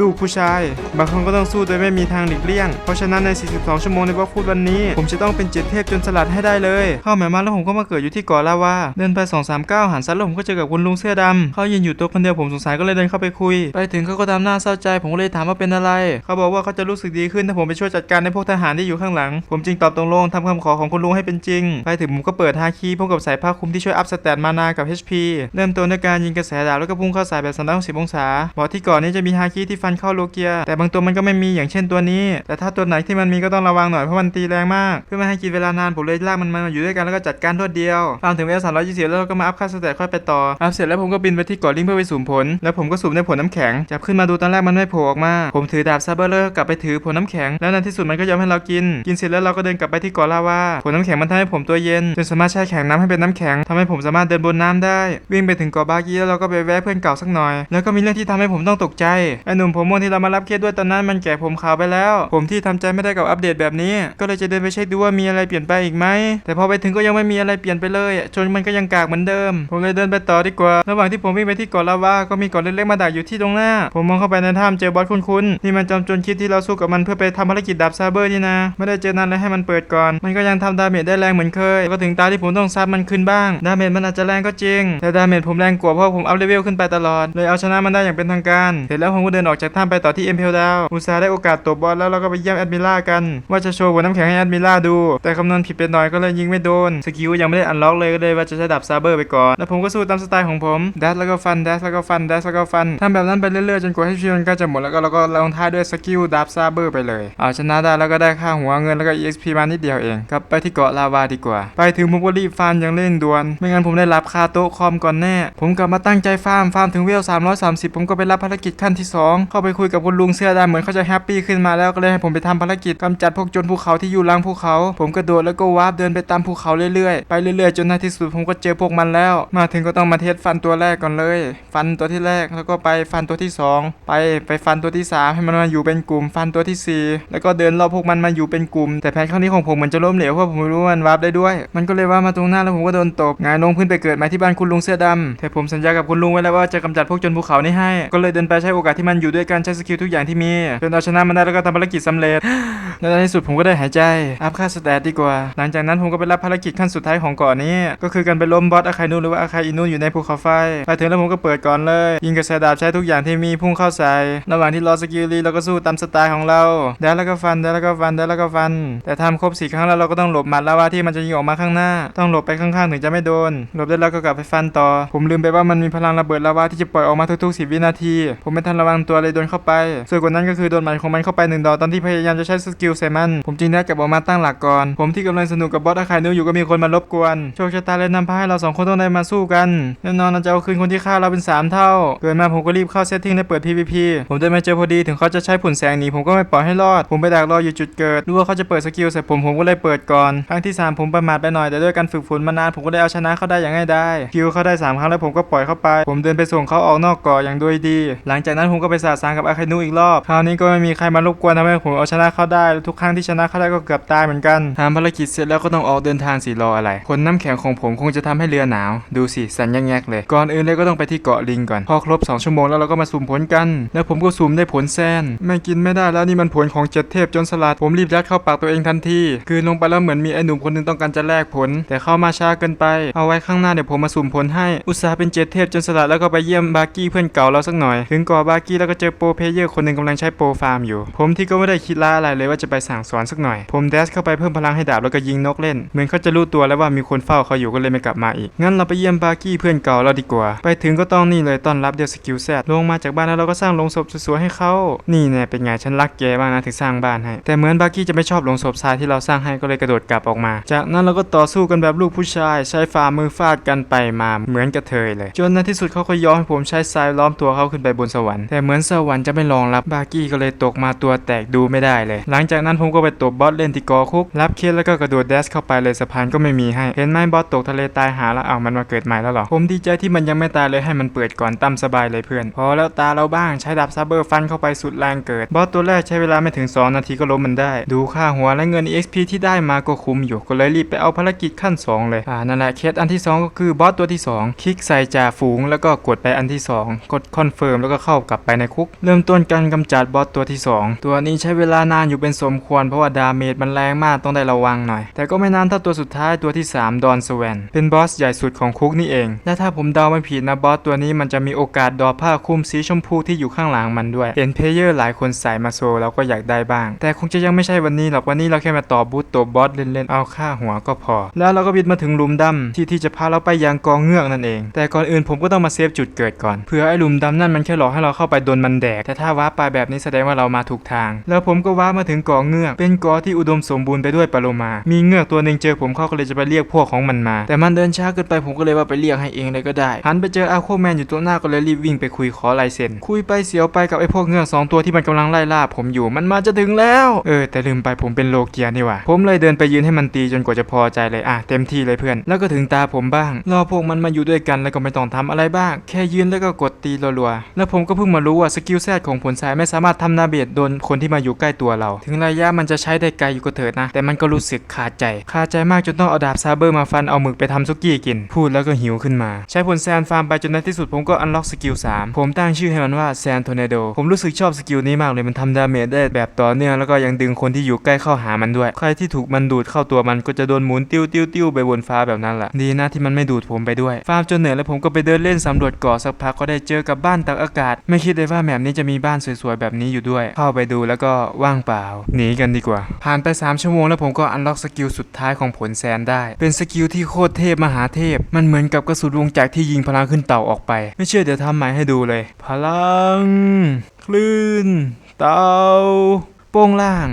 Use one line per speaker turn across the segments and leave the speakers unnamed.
ลูกผู้ชาย บางคนก็ต้องสู้โดยไม่มีทางหลีกเลี่ยง เพราะฉะนั้นใน 42 ชั่วโมงในบล็อกฟูดวันนี้ ผมจะต้องเป็นเจ็ดเทพจนสลัดให้ได้เลยเข้าหมายมาแล้วผมก็มาเกิดอยู่ที่เกาะลาวาเดินไป 2 3 9 หันซ้ายแล้วผมก็เจอกับคุณลุงเสื้อดำเขายืนอยู่ตัวคนเดียวผมสงสัยก็เลยเดินเข้าไปคุย ไปถึงเขาก็ทำหน้าเศร้าใจ ผมก็เลยถามว่าเป็นอะไร เขาบอกว่าเขาจะรู้สึกดีขึ้นถ้าผมไปช่วยจัดการในพวกทหารที่อยู่ข้างหลัง ผมจึงตอบตกลงทำคำขอของคุณลุงให้เป็นจริง ไปถึงผมก็เปิดฮาคีพร้อมกับสายผ้าคลุมที่ช่วยอัพสเตตมานากับ HP เริ่มต้นด้วยการยิงกระแสดาบแล้วก็พุ่งเข้าใส่แบบ360องศาบอกที่ก่อนนี้จะมีฮาคีที่ันเข้าโลเกีย แต่บางตัวมันก็ไม่มีอย่างเช่นตัวนี้ แต่ถ้าตัวไหนที่มันมีก็ต้องระวังหน่อยเพราะมันตีแรงมาก เพื่อไม่ให้กินเวลานานผมเลยลากมันมาอยู่ด้วยกันแล้วก็จัดการรวดเดียวฟาร์มถึงเวล320แล้วเราก็มาอัพค่าสเตตค่อยไปต่ออัพเสร็จแล้วผมก็บินไปที่เกาะลิงเพื่อไปสุ่มผล แล้วผมก็สุ่มได้ผลน้ำแข็งจับขึ้นมาดูตอนแรกมันไม่โผล่ออกมา ผมถือดาบซาเบอร์แล้วก็กลับไปถือผลน้ำแข็งแล้วในที่สุดมันก็ยอมให้เรากิน กินเสร็จแล้วเราก็เดินกลับไปที่เกาะลาวาผลน้ำแข็งมันทำให้ผมตัวเย็นจนสามารถแช่แข็งน้ำให้เป็นน้ำแข็งทำให้ผมสามารถเดินบนน้ำได้ วิ่งไปถึงเกาะบากีแล้วเราก็ไปแวะเพื่อนเก่าสักหน่อย แล้วก็มีเรื่องที่ทำให้ผมต้องตกใจไอ้หนุ่มผมม่วงที่เรามารับเคสด้วยตอนนั้นมันแก่ผมขาวไปแล้ว ผมที่ทำใจไม่ได้กับอัปเดตแบบนี้ ก็เลยจะเดินไปเช็คดูว่ามีอะไรเปลี่ยนไปอีกไหมแต่พอไปถึงก็ยังไม่มีอะไรเปลี่ยนไปเลยจนมันก็ยังกากเหมือนเดิม ผมเลยเดินไปต่อดีกว่า ระหว่างที่ผมวิ่งไปที่เกาะลาวาก็มีเกาะเล็กๆมาดักอยู่ที่ตรงหน้า ผมมองเข้าไปในถ้ำเจอบอสคุ้นๆนี่มันจอมจรคิดที่เราสู้กับมันเพื่อไปทำภารกิจดับซาเบอร์นี่นะไม่ได้เจอนานเลยให้มันเปิดก่อน มันก็ยังทำดาเมจได้แรงเหมือนเคยก็ถึงตาที่ผมต้องซัดมันขึ้นบ้างดาเมจมันอาจจะแรงก็จริง แต่ดาเมจผมแรงกว่าเพราะผมอัพเลเวลขึ้นไปตลอดเลยเอาชนะมันได้อย่างเป็นทางการเสร็จแล้วผมก็เดินออกจากถ้ำไปต่อที่เอ็มเพลดาวอุตส่าได้โอกาสตบบอสแล้วเราก็ไปเยี่ยมแอดมิล่ากัน ว่าจะโชว์หัวน้ำแข็งให้แอดมิล่าดู แต่คำนวณผิดไปหน่อยก็เลยยิงไม่โดน สกิลยังไม่ได้อันล็อกเลยก็เลยว่าจะใช้ดับซาเบอร์ไปก่อน แล้วผมก็สู้ตามสไตล์ของผมดัแล้วก็ฟันดัแล้วก็ฟันดัแล้วก็ฟันทำแบบนั้นไปเรื่อยๆจนกว่าให้ชีวิตมันกล้จะหมดแล้วก็เราก็ลงท้ายด้วยสกิลดับซาเบอร์ไปเลยเอาชนะได้แล้วก็ได้ค่าหัวเงินแล้วก็ EXP มานิดเดียวเองกลับไปที่เกาะลาวาดีกว่า ไปถึงผมก็รีบฟาร์มอย่างเร่งด่วน ไม่งั้นผมได้รับค่าโต๊ะคอมก่อนแน่ ผมกลับมาตั้งใจฟาร์มฟาร์มถึงเวล330 ผมก็ไปรับภารกิจขั้นที่ 2เข้าไปคุยกับคุณลุงเสื้อดำเหมือนเขาจะแฮปปี้ขึ้นมาแล้วก็เลยให้ผมไปทำภารกิจกำจัดพวกโจรภูเขาที่อยู่ล่างภูเขา ผมกระโดดแล้วก็วาร์ปเดินไปตามภูเขาเรื่อยๆ ไปเรื่อยๆ จนในที่สุดผมก็เจอพวกมันแล้ว มาถึงก็ต้องมาเทสฟันตัวแรกก่อนเลย ฟันตัวที่แรกแล้วก็ไปฟันตัวที่สองไปไปฟันตัวที่สามให้มันมาอยู่เป็นกลุ่ม ฟันตัวที่สี่แล้วก็เดินรอบพวกมันมาอยู่เป็นกลุ่ม แต่แผนครั้งนี้ของผมเหมือนจะล้มเหลวเพราะผมไม่รู้ว่ามันวาร์ปได้ด้วย มันก็เลยว่ามาตรงหน้าแล้วผมก็โดนตบงายลงพื้นไปเกิดม่ที่บ้านคุณลุงเสื้อดำแต่ผมสัญญากับคุณลุงไว้แล้วว่าจะกำจัดพวกจนภูเขานี้ให้ ก็เลยเดินไปใช้โอกาสที่มันอยู่ด้วยกันใช้สกิลทุกอย่างที่มีจนเอาชนะมันได้แล้วก็ทำภารกิจสำเร็จและในที่สุดผมก็ได้หายใจ อัพค่าสแตทดีกว่า หลังจากนั้นผมก็ไปรับภารกิจขั้นสุดท้ายของเกาะนนี้ ก็คือการไปล้มบอสอาคายนูนหรือว่าอาคายอินูนอยู่ในภูเขาไฟไปถึงแล้วผมก็เปิดก่อนเลย ยิงกระแสดาบใช้ทุกอย่างที่มีพุ่งเข้าใส่ระหว่างที่รอสกิลรีเราก็สู้ตามสไตล์ของเราแดนแล้วก็ฟันแดนแล้วก็ฟันแดนแล้วก็ฟัน แต่ทำครบสี่ครั้งแล้วเราก็ต้องหลบหมัดแล้วว่าที่มันจะยิงออกมาข้างหน้า ต้องหลบไปข้างๆถึงจะไม่โดน หลบได้แล้วก็กลับไปฟันต่อ ผมลืมไปว่ามันมีพลังระเบิดลาวาที่จะปล่อยออกมาทุกๆ10วินาที ผมไม่ทันระวังตัวเลยโดนเข้าไปส่วนกว่านั้นก็คือโดนหมัดของมันเข้าไปหนึ่งดอกตอนที่พยายามจะใช้สกิลใส่มัน ผมจึงได้กลับออกมาตั้งหลักก่อน ผมที่กำลังสนุกกับบอสอาคายนิวอยู่ก็มีคนมารบกวน โชคชะตาเลยนำพาให้เราสองคนต้องได้มาสู้กันแน่นอนเราจะเอาคืนคนที่ฆ่าเราเป็นสามเท่าเกิดมาผมก็รีบเข้าเซตติ้งได้เปิด PVP ผมได้มาเจอพอดีถึงเขาจะใช้ผลแสงหนีผมก็ไม่ปล่อยให้รอด ผมไปดักรออยู่จุดเกิดรู้ว่าเขาจะเปิดสกิลใส่ผมผมก็เลยเปิดก่อนครั้งที่สามผมประมาทไปหน่อยแต่ด้วยการฝึกฝนมานานผมก็ได้เอาชนะเขาได้อย่างง่ายได้คิวเขาได้สามครั้งแล้วผมก็ปล่อยเข้าไป ผมเดินไปส่งเขาออกนอกเกาะอย่างดยดี หลังจากนั้นผมก็ไปสาสางกับอาคานุอีกรอบ คราวนี้ก็ไม่มีใครมารบกวนทำให้ผมเอาชนะเขาได้และทุกครั้งที่ชนะเขาได้ก็เกือบตายเหมือนกันทำภารกิจเสร็จแล้วก็ต้องออกเดินทางสิรออะไรผลน้ำแข็งของผมคงจะทำให้เรือหนาว ดูสิสั่นแยกๆเลย ก่อนอื่นเลยก็ต้องไปที่เกาะลิงก่อน พอครบ 2 ชั่วโมงแล้วเราก็มาสุ่มผลกัน แล้วผมก็สุ่มได้ผลแซน ไม่กินไม่ได้แล้วนี่มันผลของเจ็ดเทพจนสลัด ผมรีบยัดเข้าปากตัวเองทันที คือลงไปแล้วเหมือนมีไอ้หนุ่มคนหนึงต้องการจะแลกผล แต่เข้ามาช้าเกินไป เอาไว้ข้างหน้าเดี๋ยวผมมาสุ่มผลให้ อุตส่าห์เป็นเจ็ดเทพจนสลัดแล้วก็ไปเยี่ยมบาร์กี้เพื่อนเก่าเราสักหน่อย ถึงเกาะบาร์กี้แล้วก็เจอโปรเพเยอร์คนหนึ่งกำลังใช้โปรฟาร์มอยู่ ผมที่ก็ไม่ได้คิดละอะไรเลยว่าจะไปสั่งสอนสักหน่อย ผมแดชเข้าไปเพิ่มพลังให้ดาบแล้วก็ยิงนกเล่น เหมือนเขาจะรู้ตัวแล้วว่ามีคนเฝ้าเขาอยู่ก็เลยไม่กลับมาอีก งั้นเราไปเยี่ยมบาร์กี้เพื่อนเก่าเราดีกว่า ไปถึงก็ต้องนี่เลยต้อนรับเดียวสกิลแซดลงมาจากบ้านแล้วเราก็สร้างลงศพสวยๆให้เขา นี่แน่เป็นไงฉันรักแกบ้างนะถึงสร้างบ้านให้ แต่เหมือนบาร์กี้จะไม่ชอบลงศพทรายที่เราสร้างให้ก็เลยกระโดดกลับออกมา จากนั้นเราก็ต่อสู้กันแบบลูกผู้ชาย ใช้ฝ่ามือฟาดกันไปมาเหมือนกระเทยเลย จนในที่สุดเขาก็ยอมให้ผมใช้ทรายล้อมตัวเขาขึ้นไปบนสวรรค์แต่เหมือนสวรรค์จะไม่รองรับบาร์กี้ก็เลยตกมาตัวแตกดูไม่ได้เลย หลังจากนั้นผมก็ไปตบบอสเล่นที่กอคุก รับเคสแล้วก็กระโดดแดชเข้าไปเลยสะพานก็ไม่มีให้ เห็นไหมบอสตกทะเลตายหาแล้วเอามันมาเกิดใหม่แล้วหรอ ผมดีใจที่มันยังไม่ตายเลยให้มันเปิดก่อนตั้มสบายเลยเพื่อน พอแล้วตาเราบ้างใช้ดาบซับเบอร์ฟันเข้าไปสุดแรงเกิด บอสตัวแรกใช้เวลาไม่ถึง 2 นาทีก็ล้มมันได้ ดูค่าหัวและเงิน EXP ที่ได้มาก็คุ้มอยู่ ก็เลยรีบไปเอาภารกิจขั้น 2 เลย อ่า นั่นแหละเคสอันที่ 2 ก็คือบอสตัวที่ 2 คลิกใส่จ่าฝูงแล้วก็กดไปอันที่ 2 กดคอนเฟิร์มแล้วก็เข้ากลับไปในคุกก เริ่มต้นการกำจัดบอสตัวที่ 2 ตัวนี้ใช้เวลานานอยู่เป็นสมควรเพราะว่าดาเมจมันแรงมากต้องได้ระวังหน่อย แต่ก็ไม่นานเท่าตัวสุดท้ายตัวที่ 3 ดอนสแวนเป็นบอสใหญ่สุดของคุกนี่เอง และถ้าผมเดาไม่ผิดนะบอสตัวนี้มันจะมีโอกาสดอผ้าคลุมสีชมพูที่อยู่ข้างหลังมันด้วยเห็นเพลเยอร์หลายคนใส่มาโซเราก็อยากได้บ้าง แต่คงจะยังไม่ใช่วันนี้หรอกวันนี้เราแค่มาต่อบูทตัวบอสเล่นๆเอาค่าหัวก็พอ แล้วเราก็บินมาถึงหลุมดำที่ที่จะพาเราไปยังกองเงือกนั่นเอง แต่ก่อนอื่นผมก็ต้องมาเซฟจุดเกิดก่อนเผื่อไอ้หลุมดำนั่นมันแค่หลอกให้เราเข้าไปโดนมันแดก แต่ถ้าว้าปไปแบบนี้แสดงว่าเรามาถูกทาง แล้วผมก็ว้ามาถึงกอเงือก เป็นกอที่อุดมสมบูรณ์ไปด้วยปลาโลมา มีเงือกตัวหนึ่งเจอผมเข้าก็เลยจะไปเรียกพวกของมันมา แต่มันเดินช้าเกินไปผมก็เลยว่าไปเรียกให้เองเลยก็ได้หันไปเจออาโคแมนอยู่ตัวหน้าก็เลยรีบวิ่งไปคุยขอลายเซ็นคุยไปเสียวไปกับไอ้พวกเงือกสองตัวที่มันกำลังไล่ล่าผมอยู่มันมาจะถึงแล้วเออแต่ลืมไปผมเป็นโลเกียนี่ว่าผมเลยเดินไปยืนให้มันตีจนกว่าจะพอใจเลยอะเต็มที่เลยเพื่อน แล้วก็ถึงตาผมบ้าง รอพวกมันมาอยู่ด้วยกันแล้วก็ไม่ต้องทำอะไรบ้าง แค่ยืนแล้วก็กดตีรัวๆแล้วผมก็เพิ่งมารู้ว่าสกิลแซดของผลสายไม่สามารถทำนาเบดโดนคนที่มาอยู่ใกล้ตัวเรา ถึงระยะมันจะใช้ได้ไกลอยู่ก็เถิดนะ แต่มันก็รู้สึกขาดใจขาดใจมากจนต้องเอาดาบซาเบอร์มาฟันเอาหมึกไปทำซุกี้กิน พูดแล้วก็หิวขึ้นมา ใช้ผลแซนฟาร์มไปจนในที่สุดผมก็อันล็อกสกิล3ผมตั้งชื่อให้มันว่าแซนโทเนโดผมรู้สึกชอบสกิลนี้มากเลยมันทำดาเมจได้แบบต่อเนื่องแล้วก็ยังดึงคนที่อยู่ใกล้เข้าหามันด้วย ใครที่ถูกมันดูดเข้าตัวมันก็จะโดนหมุนติ้วติ้วติ้วไปบนฟ้าแบบนั้นแหละดีนะที่มันไม่ดูดผมไปด้วยฟาร์มจนเหนื่อยแล้วผมก็ไปเดินเล่นสำรวจเกาะสักพักก็ได้เจอกับบ้านตากอากาศ ไม่คิดเลยว่าแมปนี้จะมีบ้านสวยๆแบบนี้อยู่ด้วย เข้าไปดูแล้วก็ว่างเปล่า หนีกันดีกว่า ผ่านไป 3 ชั่วโมงแล้วผมก็อันล็อกสกิลสุดท้ายของผลแซนได้ เป็นสกิลที่โคตรเทพมหาเทพ มันเหมือนกับกระสุนวงจักรที่ยิงพลังขึ้นเต่าออกไป ไม่เชื่อเดี๋ยวทำใหม่ให้ดูเลย พลัง คลื่น เต่าโป้งล่าง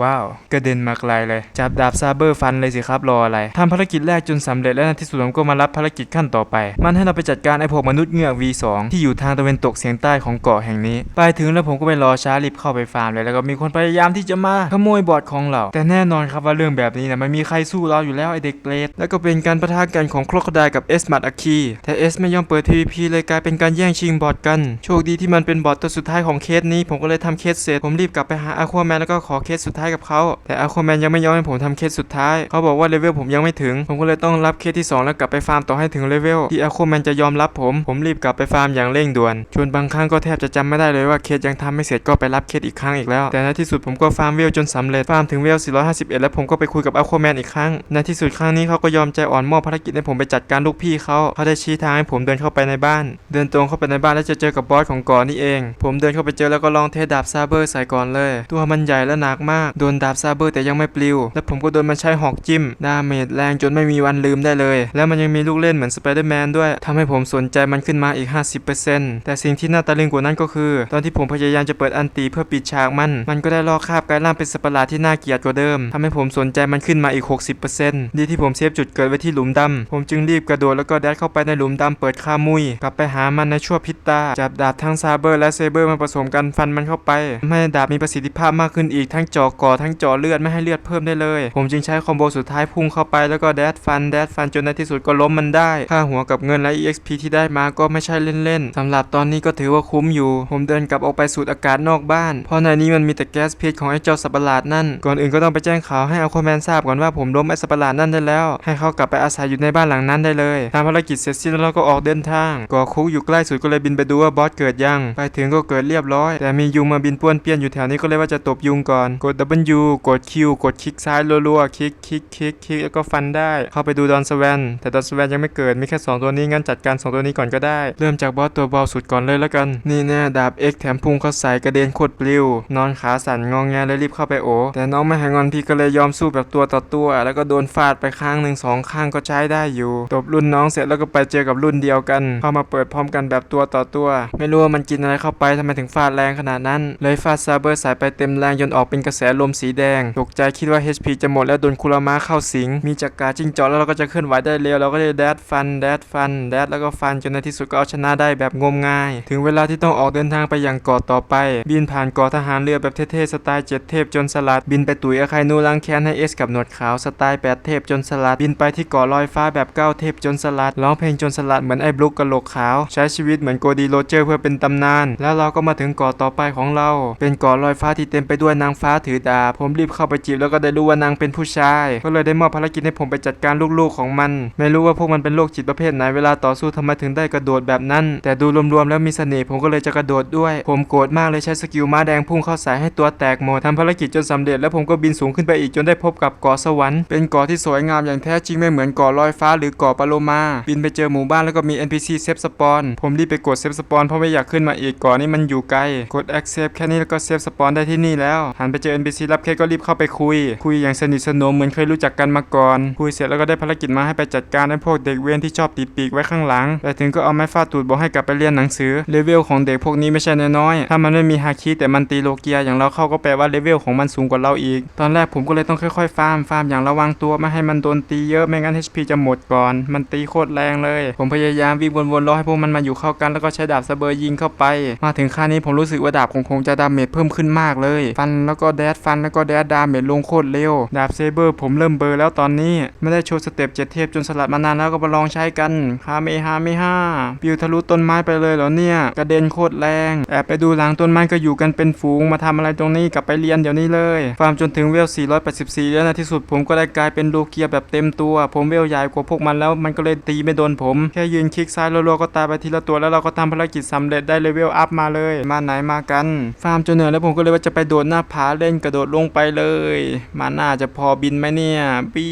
ว้าวกระเด็นมาไกลเลย จับดาบซาเบอร์ฟันเลยสิครับ รออะไรทำภารกิจแรกจนสำเร็จแล้วในที่สุดผมก็มารับภารกิจขั้นต่อไป มันให้เราไปจัดการไอ้พวกมนุษย์เงือก V2 ที่อยู่ทางตะวันตกเฉียงใต้ของเกาะแห่งนี้ ไปถึงแล้วผมก็ไปรอช้ารีบเข้าไปฟาร์มเลยแล้วก็มีคนพยายามที่จะมาขโมยบอร์ดของเรา แต่แน่นอนครับว่าเรื่องแบบนี้นะไม่มีใครสู้เราอยู่แล้วไอเด็กเปรตแล้วก็เป็นการประทะกันของโครโคไดกับเอสมัดอาคีแต่เอสไม่ยอมเปิด PVP เลยกลายเป็นการแย่งชิงบอร์ดกัน โชคดีที่มันเป็นบอร์ดตัวสุดท้ายของเคสนี้ ผมก็เลยทำเคสเสร็จผมรีบกลับไปหาอควาแมนแล้วก็ขอเคสสุดท้ายกับเขาแต่อควาแมนยังไม่ยอมให้ผมทำเคสสุดท้ายเขาบอกว่าเลเวลผมยังไม่ถึง ผมก็เลยต้องรับเคสที่ 2 แล้วกลับไปฟาร์มต่อให้ถึงเลเวลที่อควาแมนจะยอมรับผม ผมรีบกลับไปฟาร์มอย่างเร่งด่วนจนบางครั้งก็แทบจะจำไม่ได้เลยว่าเคสยังทำไม่เสร็จก็ไปรับเคสอีกครั้งอีกแล้วแต่ในที่สุดผมก็ฟาร์มเวลจนสำเร็จฟาร์มถึงเวล 451 แล้วผมก็ไปคุยกับอควาแมนอีกครั้งในที่สุดครั้งนี้เขาก็ยอมใจอ่อนมอบภารกิจให้ผมไปจัดการลูกพี่เขาเขาได้ชี้ทางให้ผมเดินเข้าไปในบ้าน เดินตรงเข้าไปในบ้านแล้วจะเจอกับบอสของก่อนนี่เอง ผมเดินเข้าไปเจอแล้วก็ลองเทดาบซาเบอร์ใส่ก่อนเลย ตัวมันใหญ่และหนักมากโดนดาบซาเบอร์แต่ยังไม่ปลิว และผมก็โดนมันใช้หอกจิ้ม ดาเมจแรงจนไม่มีวันลืมได้เลย แล้วมันยังมีลูกเล่นเหมือนสไปเดอร์แมนด้วยทำให้ผมสนใจมันขึ้นมาอีก 50%แต่สิ่งที่น่าตะลึงกว่านั้นก็คือ ตอนที่ผมพยายามจะเปิดอันตีเพื่อปิดฉากมัน มันก็ได้ลอกคาบกลายร่างเป็นสัประหลาดที่น่าเกลียดกว่าเดิมทำให้ผมสนใจมันขึ้นมาอีก 60%ดีที่ผมเซฟจุดเกิดไว้ที่หลุมดำผมจึงรีบกระโดดแล้วก็แดดเข้าไปในหลุมดำเปิดคามุย กลับไปหามันในชั่วพิตาจับดาบทั้งซาเบอร์และเซเบอร์มาผสมกันฟันมันเข้าไปทำให้ดาบมีประสิทธิภาพมากขึ้นอีกทั้งจอกกอทั้งเจ่อเลือดไม่ให้เลือดเพิ่มได้เลย ผมจึงใช้คอมโบสุดท้ายพุ่งเข้าไปแล้วก็แดดฟันแดดฟันจนในที่สุดก็ล้มมันได้ ค่าหัวกับเงินและ EXP ที่ได้มาก็ไม่ใช่เล่นๆสำหรับตอนนี้ก็ถือว่าคุ้มอยู่ ผมเดินกลับออกไปสูดอากาศนอกบ้าน เพราะในนี้มันมีแต่แก๊สพิษของไอ้เจ้าสัตว์ประหลาดนั่น ก่อนอื่นก็ต้องไปแจ้งข่าวให้อควาแมนทราบก่อนว่าผมล้มไอ้สัตว์ประหลาดนั่นได้แล้ว ให้เขากลับไปอาศัยอยู่ในบ้านหลังนั้นได้เลยทำภารกิจเสร็จสิ้นแล้วเราก็ออกเดินทางก่อคุกอยู่ใกล้สุดก็เลยบินไปดูว่าบอสเกิดยัง ไปถึงก็เกิดเรียบร้อย แต่มียุงมาบินป้วนเปี้ยนอยู่แถวนี้ก็เลยว่าจะตบยุงก่อนกด W กด Q กดคลิกซ้ายรัวๆ คลิกคลิกคลิกคลิกแล้วก็ฟันได้ เข้าไปดูดอนสแวนแต่ดอนสแวนยังไม่เกิด มีแค่ 2 ตัวนี้ งั้นจัดการ 2 ตัวนี้ก่อนก็ได้ เริ่มจากบอสตัวเบาสุดก่อนเลยแล้วกัน นี่แน่ดาบ X แถมพุงเข้าใส่กระเด็นโคตรปลิว นอนขาสั่นงองแงเลยรีบเข้าไปโอ แต่น้องไม่หายงอนพี่ก็เลยยอมสู้แบบตัวต่อตัว แล้วก็โดนฟาดไปข้างหนึ่งสองข้างก็ใช้ได้อยู่ตบรุ่นน้องเสร็จแล้วก็ไปเจอกับรุ่นเดียวกันเข้ามาเปิดพร้อมกันแบบตัวต่อตัว ไม่รู้ว่ามันกินอะไรเข้าไปทำไมถึงฟาดแรงขนาดนั้น เลยฟาดซาเบอร์สายไปเต็มแรงจนออกเป็นกระแสลมสีแดง ตกใจคิดว่า HP จะหมดแล้วโดนคุรามาเข้าสิง มีจักราจิ้งจอกแล้วเราก็จะเคลื่อนไหวได้เร็ว เราก็เลยแดดฟันแดดฟันแดดแล้วก็ฟันจนในที่สุดก็เอาชนะได้แบบงมงาย ถึงเวลาที่ต้องออกเดินทางไปยังเกาะต่อไป บินผ่านเกาะทหารเรือแบบเท่ๆสไตล์เจ็ดเทพจนสลัด บินไปตุ๋ยอาคายนูล้างแค้นให้เอสกับหนวดขาวสไตล์แปดเทพจนสลัด บินไปที่เกาะลอยฟ้าแบบเก้าเทพจนสลัดร้องเพลงจนสลัดเหมือนไอ้บลุกกะโหลกขาว ใช้ชีวิตเหมือนโกดีโรเจอร์เพื่อเป็นตำนาน แล้วเราก็มาถึงเกาะต่อไปของเรา เป็นเกาะลอยฟ้าที่เต็มไปด้วยนางฟ้าถือดดา ผมรีบเข้าไปจีบแล้วก็ได้รู้ว่านางเป็นผู้ชาย ก็เลยได้มอบภารกิจให้ผมไปจัดการลูกๆของมัน ไม่รู้ว่าพวกมันเป็นโรคจิตประเภทไหนเวลาต่อสู้ทำไมถึงได้กระโดดแบบนั้น แต่ดูรวมๆแล้วมีเสน่ห์ผมก็เลยจะกระโดดด้วย ผมโกรธมากเลยใช้สกิลม้าแดงพุ่งเข้าใส่ให้ตัวแตกหมดทำภารกิจจนสำเร็จแล้วผมก็บินสูงขึ้นไปอีกจนได้พบกับเกาะสวรรค์เป็นเกาะที่สวยงามอย่างแท้จริงไม่เหมือนเกาะลอยฟ้าหรือเกาะปาโลมาบินไปเจอหมู่บ้านแล้วก็มี NPC เซฟสปอนผมรีบไปกดเซฟสปอนเพราะไม่อยากขึ้นมาอีกเกาะนี้มันอยู่ไกลกด accept แค่นี้แล้วก็เซฟสปอนได้ที่นี่แล้วหันไปเจอ NPC รับเคสก็รีบเข้าไปคุย คุยอย่างสนิทสนมเหมือนเคยรู้จักกันมาก่อน คุยเสร็จแล้วก็ได้ภารกิจมาให้ไปจัดการไอ้พวกเด็กเวียนที่ชอบติดปีกไว้ข้างหลัง แต่ถึงก็เอาไม้ฟาดตูดบอกให้กลับไปเรียนหนังสือเลเวลของเด็กพวกนี้ไม่ใช่น้อยๆถ้ามันไม่มีฮาคิแต่มันตีโลเกียอย่างเราเข้าก็แปลว่าเลเวลของมันสูงกว่าเราอีก ตอนแรกผมก็เลยต้องค่อยๆฟาร์มฟาร์มอย่างระวังตัวไม่ให้มันโดนตีเยอะไม่งั้น HP จะหมดก่อน มันตีโคตรแรงเลย ผมพยายามวิ่งวนๆรอให้พวกมันมาอยู่เข้ากันแล้วก็ใช้ดาบสเบอร์ยิงเข้าไป มาถึงค่านี้ผมรู้สึกว่าดาบของคงจะดาเมจเพิ่มขึ้นมากเลย ฟันแล้วก็แดดฟันแล้วก็แดดดาเมจลงโคตรเร็ว ดาบเซเบอร์ผมเริ่มเบอร์แล้วตอนนี้ ไม่ได้โชว์สเต็ปเจ็ดเทพจนสลัดมานานแล้วก็มาลองใช้กันฮาเมฮาเมฮาปิวทะลุต้นไม้ไปเลยเหรอเนี่ย กระเด็นโคตรแรง แอบไปดูหลังต้นไม้ก็อยู่กันเป็นฝูงมาทำอะไรตรงนี้กลับไปเรียนเดี๋ยวนี้เลยฟาร์มจนถึงเวล 484 แล้วในะที่สุดผมก็ได้กลายเป็นโลเกียแบบเต็มตัว ผมเวลใหญ่กว่าพวกมันแล้วมันก็เลยตีไม่โดนผม แค่ยืนคลิกซ้ายรัวๆก็ตายไปทีละตัวแล้วเราก็ทำภารกิจสำเร็จได้เลเวลอัพมาเลย มาไหนมากัน ฟาร์มจนเหนื่อยแล้วผมก็เลยว่าจะไปโดดหน้าผาเล่นกระโดดลงไปเลย มาน่าจะพอบินไหมเนี่ยปี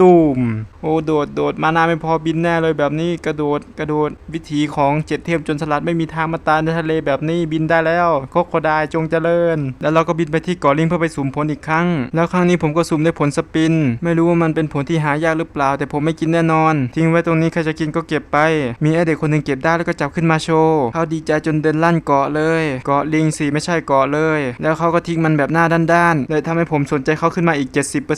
ตูมโอ้โดดโดดมานาไม่พอบินแน่เลยแบบนี้กระโดดกระโดดวิถีของเจ็ดเทพจนสลัดไม่มีทางมาตายในทะเลแบบนี้บินได้แล้วโคโคไดายจงเจริญ แล้วเราก็บินไปที่เกาะลิงเพื่อไปสุ่มผลอีกครั้ง แล้วครั้งนี้ผมก็สุ่มได้ผลสปิน ไม่รู้ว่ามันเป็นผลที่หายากหรือเปล่า แต่ผมไม่กินแน่นอน ทิ้งไว้ตรงนี้ใครจะกินก็เก็บไป มีไอเด็กคนหนึ่งเก็บได้แล้วก็จับขึ้นมาโชว์เขาดีใจจนเดินลั่นเกาะเลย เกาะลิงสิไม่ใช่เกาะเลย แล้วเขาก็ทิ้งมันแบบหน้าด้านๆเลยทำให้ผมสนใจเขาขึ้นมาอีก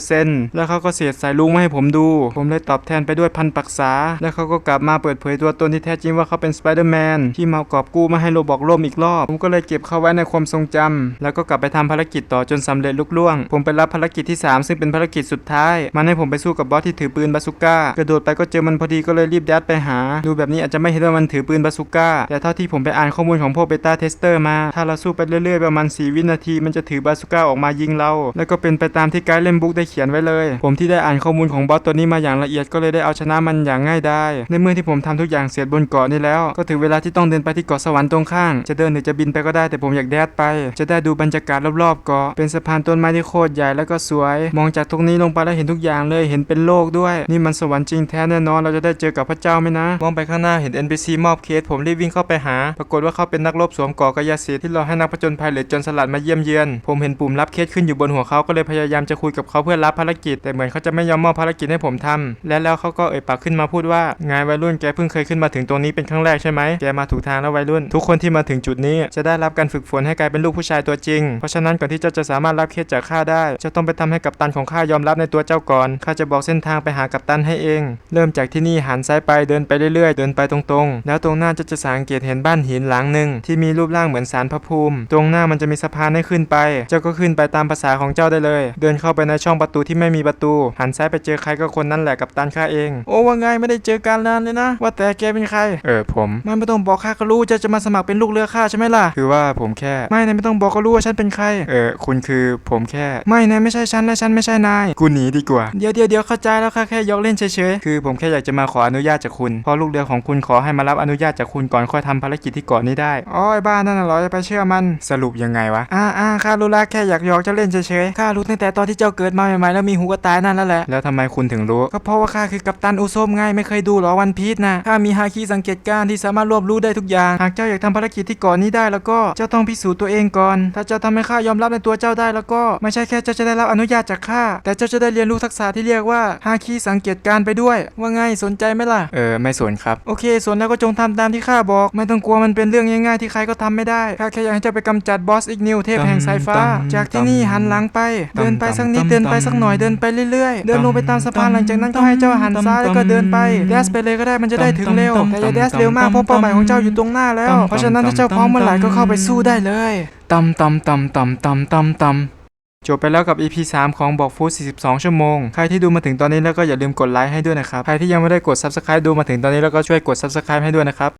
70%แล้วเขาก็เสียดสายลุงมาให้ผมดูผมเลยตอบแทนไปด้วยพันปักษา แล้วเขาก็กลับมาเปิดเผยตัวตนที่แท้จริงว่าเขาเป็นสไปเดอร์แมนที่มากอบกู้มาให้โลบอกล่มอีกรอบ ผมก็เลยเก็บเขาไว้ในความทรงจำแล้วก็กลับไปทำภารกิจต่อจนสำเร็จลุล่วง ผมไปรับภารกิจที่ 3 ซึ่งเป็นภารกิจสุดท้าย มันให้ผมไปสู้กับบอสที่ถือปืนบาซูก้ากระโดดไปก็เจอมันพอดีก็เลยรีบยัดไปหา ดูแบบนี้อาจจะไม่เห็นว่ามันถือปืนบาซูก้าแต่เท่าที่ผมไปอ่านข้อมูลของพวกเบต้าเทสเตอร์มา ถ้าเราสู้ไปเรื่อยๆประมาณ 4 วินาที มันจะถือบาซูก้าออกมายิงเรา แล้วก็เป็นไปตามที่ไกด์เล่มบุ๊กได้เขียนไว้เลย ผมที่ได้อ่านข้อมูลของบอสตัวนี้มาอย่างละเอียดก็เลยได้เอาชนะมันอย่างง่ายไดายในเมื่อที่ผมทำทุกอย่างเสร็จบนเกาะนี้แล้ว ก็ถึงเวลาที่ต้องเดินไปที่เกาะสวรรค์ตรงข้าง จะเดินหรือจะบินไปก็ได้แต่ผมอยากแดดไป จะได้ดูบรรยากาศรอบๆเกาะเป็นสะพานต้นไม้ที่โคตรใหญ่แล้วก็สวย มองจากตรงนี้ลงไปแล้วเห็นทุกอย่างเลยเห็นเป็นโลกด้วย นี่มันสวรรค์จริงแท้แน่นอนเราจะได้เจอกับพระเจ้าไหมนะ มองไปข้างหน้าเห็น NPC มอบเคสผมรีบวิ่งเข้าไปหา ปรากฏว่าเขาเป็นนักรบสวมเกาะกายสิทธิ์ที่รอให้นักผจญภัยหรือจนสลัดมาเยี่ยมเยือนผมเห็นปุ่มรับเคสขึ้นอยู่บนหัวเขาก็เลยพยายามจะคุยกับเขาเพื่อรับภารกิจ แต่เหมือนเขาจะไม่ยอมมอบภารกิจให้ผมทำและแล้วเขาก็เอ่ยปากขึ้นมาพูดว่าไงวัยรุ่นแกเพิ่งเคยขึ้นมาถึงตรงนี้เป็นครั้งแรกใช่ไหมแกมาถูกทางแล้ววัยรุ่น ทุกคนที่มาถึงจุดนี้จะได้รับการฝึกฝนให้กลายเป็นลูกผู้ชายตัวจริง เพราะฉะนั้นก่อนที่เจ้าจะสามารถรับเคสจากข้าได้จะต้องไปทำให้กัปตันของข้ายอมรับในตัวเจ้าก่อนข้าจะบอกเส้นทางไปหากัปตันให้เอง เริ่มจากที่นี่หันซ้ายไปเดินไปเรื่อยๆ เดินไปตรงๆ แล้วตรงหน้าเจะจะสังเกตเห็นบ้านหินหลังหนึ่งที่มีรูปร่างเหมือนสารพระภูมิ ตรงหน้ามันจะมีสะพานให้ขึ้นไป เจ้าก็ขึ้นไปตามภาษาของเจ้าได้เลย เดินเข้าไปในช่องประตูที่ไม่มีประตู หันซ้ายไปเจอใครก็คนนั้นแหละกัปตันข้าเอง โอ้ว่าไงไม่ได้เจอกันนานเลยนะ ว่าแต่แกเป็นใคร เออผม มันไม่ต้องบอกข้าก็รู้เจะจะมาสมัครเป็นลูกเรือข้าใช่ไหมล่ะ คือว่าผมแค่ ไม่นายไม่ต้องบอกก็รู้ว่าฉันเป็นใคร เออคุณคือผมแค่ ไม่นายไม่ใช่ฉันและฉันไม่ใช่นาย กูหนีดีกว่า เดี๋ยวเดี๋ยวเดี๋ยวเข้าใจแล้วค่ะแค่ยกเล่นเฉยๆ คือผมแค่อยากจะมาขออนุญาตจากคุณเพราะลูกเรือของคุณขอให้มารับอนุญาตจากคุณก่อนค่อยทำภารกิจที่เกาะนี้ได้อ๋อไอ้บ้านั่นน่ะเหรอจะไปเชื่อมันสรุปยังไงวะอ่าอ่าข้ารู้ละแค่อยากหยอกเจะเล่นเฉยๆข้ารู้ตั้งแต่ตอนที่เจ้าเกิดมาใหม่ๆแล้วมีหูกระต่ายนั่นแล้วแหละแล้วทำไมคุณถึงรู้ก็เพราะว่าข้าคือกัปตันอุซมไงไม่เคยดูหรอวันพีชนะข้ามีฮาคิสังเกตการณ์ที่สามารถรวบรู้ได้ทุกอย่าง หากเจ้าอยากทำภารกิจที่เกาะนี้ได้แล้วก็เจ้าต้องพิสูจน์ตัวเองก่อน ถ้าเจ้าทำให้ข้ายอมรับในตัวเจ้าได้แล้วก็ไม่ใช่แค่เจ้าจะได้รับอนุญาตจากข้าแต่เจ้าจะได้เรียนรู้ทักษะที่เรียกว่าฮาคิสังเกตการณ์ไปด้วย ว่าไงสนใจไหมล่ะเออไม่สนครับโอเคสนแล้วก็จงทำตามที่ข้าบอก ไม่ต้องกลัวมันเป็นเรื่องง่ายๆที่ใครก็ทำไม่ได้ข้าแค่อยากให้เจ้าไปกำจัดบอสอีกนิวเทพแห่งสายฟ้า จากที่นี่หันหลังไป เดินไปสักนิดเดินไปสักหน่อยเดินไปเรื่อยๆ เดินลงไปตามสะพานหลังจากนั้นก็ให้เจ้าหันซ้ายแล้วก็เดินไปแดสไปเลยก็ได้มันจะได้ถึงเร็ว แต่อย่าแดสเร็วมากเพราะเป้าหมายของเจ้าอยู่ตรงหน้าแล้ว เพราะฉะนั้นถ้าเจ้าพร้อมเมื่อไหร่ก็เข้าไปสู้ได้เลยตำตำตำตำตำตำตำจบไปแล้วกับ EP 3 ของบอกฟู้ด42 ชั่วโมง ใครที่ดูมาถึงตอนนี้แล้วก็อย่าลืมกดไลค์ให้ด้วยนะครับ ใครที่ยังไม่ได้กด Subscribe ดูมาถึงตอนนี้แล้วก็ช่วยกด Subscribe ให้ด้วยนะครับ